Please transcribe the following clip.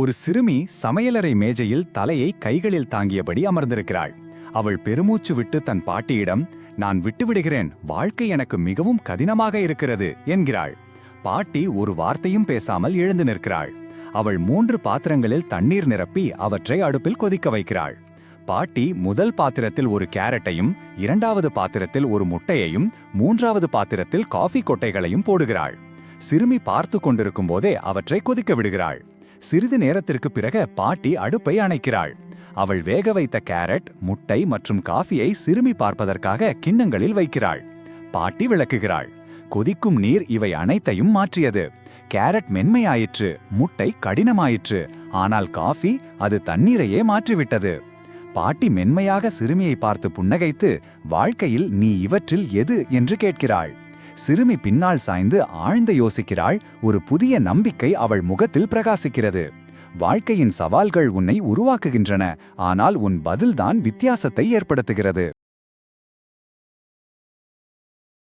ஒரு சிறுமி சமையலறை மேஜையில் தலையை கைகளில் தாங்கியபடி அமர்ந்திருக்கிறாள். அவள் பெருமூச்சு விட்டு தன் பாட்டியிடம் நான் விட்டுவிடுகிறேன் வாழ்க்கை எனக்கு மிகவும் கடினமாக இருக்கிறது என்கிறாள். பாட்டி ஒரு வார்த்தையும் பேசாமல் எழுந்து நிற்கிறாள். அவள் மூன்று பாத்திரங்களில் தண்ணீர் நிரப்பி அவற்றை அடுப்பில் கொதிக்க வைக்கிறாள். பாட்டி முதல் பாத்திரத்தில் ஒரு கேரட்டையும் இரண்டாவது பாத்திரத்தில் ஒரு முட்டையையும் மூன்றாவது பாத்திரத்தில் காஃபி கொட்டைகளையும் போடுகிறாள். சிறுமி பார்த்து கொண்டிருக்கும் போதே அவற்றை கொதிக்க விடுகிறாள். சிறிது நேரத்திற்கு பிறகு பாட்டி அடுப்பை அணைக்கிறாள். அவள் வேக வைத்த கேரட் முட்டை மற்றும் காஃபியை சிறுமி பார்ப்பதற்காக கிண்ணங்களில் வைக்கிறாள். பாட்டி விளக்குகிறாள். கொதிக்கும் நீர் இவை அனைத்தையும் மாற்றியது. கேரட் மென்மையாயிற்று முட்டை கடினமாயிற்று ஆனால் காஃபி அது தண்ணீரையே மாற்றிவிட்டது. பாட்டி மென்மையாக சிறுமியை பார்த்து புன்னகைத்து வாழ்க்கையில் நீ இவற்றில் எது? என்று கேட்கிறாள். சிறுமி பின்னால் சாய்ந்து ஆழ்ந்த யோசிக்கிறாள். ஒரு புதிய நம்பிக்கை அவள் முகத்தில் பிரகாசிக்கிறது. வாழ்க்கையின் சவால்கள் உன்னை உருவாக்குகின்றன. ஆனால் உன் பதில்தான் வித்தியாசத்தை ஏற்படுத்துகிறது.